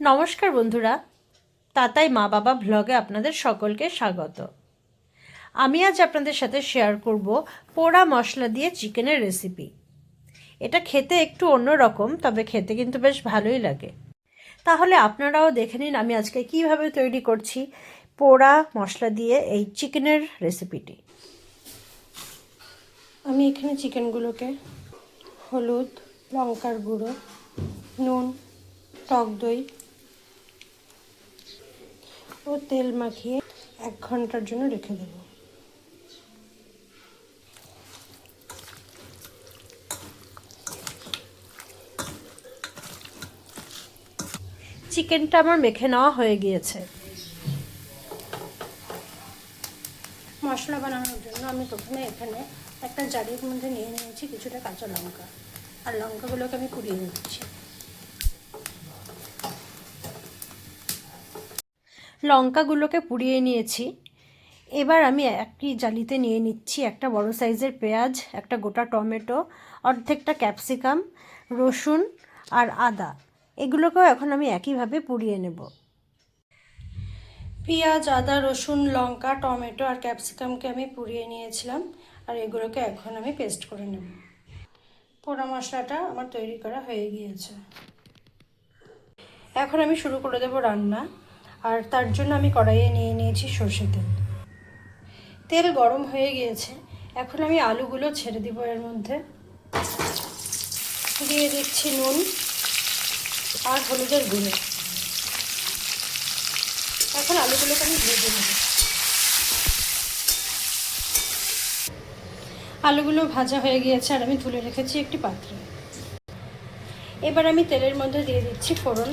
নমস্কার বন্ধুরা, তাতাই মা বাবা ভ্লগে আপনাদের সকলকে স্বাগত। আমি আজ আপনাদের সাথে শেয়ার করব পোড়া মশলা দিয়ে চিকেনের রেসিপি এটা খেতে একটু অন্য রকম তবে খেতে কিন্তু বেশ ভালোই লাগে। তাহলে আপনারাও দেখে নিন আমি আজকে কীভাবে তৈরি করছি পোড়া মশলা দিয়ে এই চিকেনের রেসিপিটি আমি এখানে চিকেনগুলোকে হলুদ, লঙ্কার গুঁড়ো, নুন, টক দই ও তেল মাখিয়ে এক ঘণ্টার জন্য রেখে দেব। চিকেনটা আমার মেখে নেওয়া হয়ে গিয়েছে। মশলা বানানোর জন্য আমি প্রথমে এখানে একটা জারির মধ্যে নিয়ে নিয়েছি কিছুটা কাঁচা লঙ্কা। আর লঙ্কাগুলোকে আমি কুড়িয়ে নিচ্ছি। লঙ্কাগুলোকে পুড়িয়ে নিয়েছি। এবার আমি একটি জালিতে নিয়ে নিচ্ছি একটা বড় সাইজের পেঁয়াজ, একটা গোটা টমেটো, অর্ধেকটা ক্যাপসিকাম, রসুন আর আদা। এগুলোকেও এখন আমি একইভাবে পুড়িয়ে নেব। পেঁয়াজ, আদা, রসুন, লঙ্কা, টমেটো আর ক্যাপসিকামকে আমি পুড়িয়ে নিয়েছিলাম আর এগুলোকে এখন আমি পেস্ট করে নেব। পোড়া মশলাটা আমার তৈরি করা হয়ে গিয়েছে। এখন আমি শুরু করে দেব রান্না। আর তার জন্য আমি কড়াইয়ে নিয়ে নিয়েছি সর্ষে তেল। তেল গরম হয়ে গিয়েছে। এখন আমি আলুগুলো ছেড়ে দিব এর মধ্যে। দিয়ে দিচ্ছি নুন আর হলুদের গুঁড়ো। এখন আলুগুলোকে আমি ভেজে নেব। আলুগুলো ভাজা হয়ে গিয়েছে আর আমি তুলে রেখেছি একটি পাত্রে। এবার আমি তেলের মধ্যে দিয়ে দিচ্ছি ফোড়ন।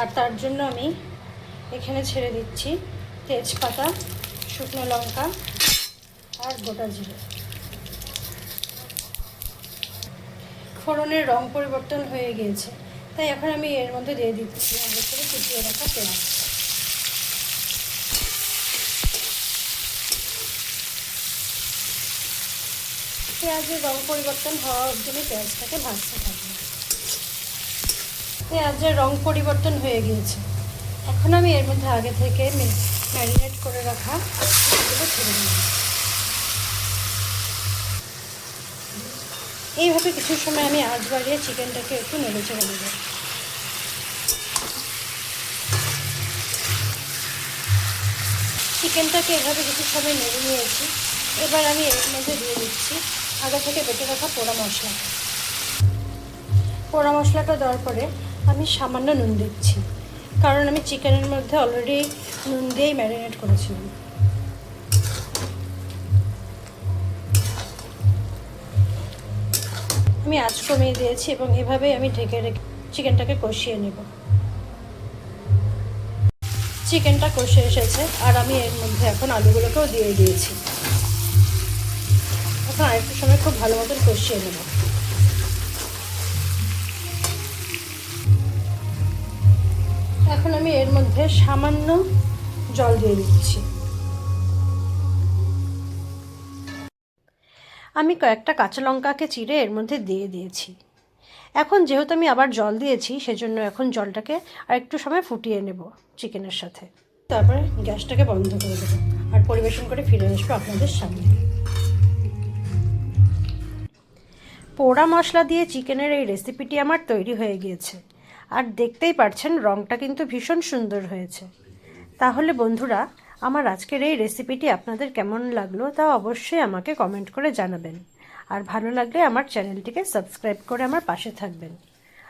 আর তার জন্য আমি এখানে ছেড়ে দিচ্ছি তেজপাতা, শুকনো লঙ্কা আর গোটা জিরে। ফোড়নের রং পরিবর্তন হয়ে গিয়েছে, তাই এখন আমি এর মধ্যে দিয়ে দিচ্ছি আগে কুচিয়ে রাখা পেঁয়াজ। পেঁয়াজের রং পরিবর্তন হওয়া অবধি পেঁয়াজটাকে ভাজতে থাকব। পেঁয়াজের রং পরিবর্তন হয়ে গিয়েছে। এখন আমি এর মধ্যে আগে থেকে ম্যারিনেট করে রাখা ছেড়ে দিই এইভাবে কিছু সময় আমি আজ বাড়িয়ে চিকেনটাকে একটু নেড়ে চেড়ে দেবো চিকেনটাকে এভাবে কিছু সময় নেড়ে নিয়েছি। এবার আমি এর মধ্যে দিয়ে দিচ্ছি আগে থেকে বেটে রাখা পোড়া মশলা। পোড়া মশলাটা দেওয়ার পরে আমি সামান্য নুন দিচ্ছি। কারণ আমি চিকেনের মধ্যে অলরেডি নুন দিয়েই ম্যারিনেট করেছিলাম। আমি আঁচ কমিয়ে দিয়েছি এবং এভাবেই আমি ঢেকে রেখে চিকেনটাকে কষিয়ে নেব। চিকেনটা কষে এসেছে আর আমি এর মধ্যে এখন আলুগুলোকেও দিয়ে দিয়েছি। এখন আরেকটু সময় খুব ভালো মতন কষিয়ে নেব। আমি এর মধ্যে সামান্য জল দিয়ে দিচ্ছি। আমি কয়েকটা কাঁচা লঙ্কাকে চিড়ে এর মধ্যে দিয়ে দিয়েছি। এখন যেহেতু আমি আবার জল দিয়েছি, সেজন্য এখন জলটাকে আর একটু সময় ফুটিয়ে নেব চিকেনের সাথে। তারপরে গ্যাসটাকে বন্ধ করে দেবো আর পরিবেশন করে ফিরে আসব আপনাদের সামনে। পোড়া মশলা দিয়ে চিকেনের এই রেসিপিটি আমার তৈরি হয়ে গিয়েছে। আর দেখতেই পারছেন রঙটা কিন্তু ভীষণ সুন্দর হয়েছে। তাহলে বন্ধুরা, আমার আজকের এই রেসিপিটি আপনাদের কেমন লাগল তা অবশ্যই আমাকে কমেন্ট করে জানাবেন। আর ভালো লাগলে আমার চ্যানেলটিকে সাবস্ক্রাইব করে আমার পাশে থাকবেন।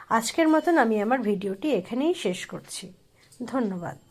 আজকের মতন আমি আমার ভিডিওটি এখানেই শেষ করছি। ধন্যবাদ।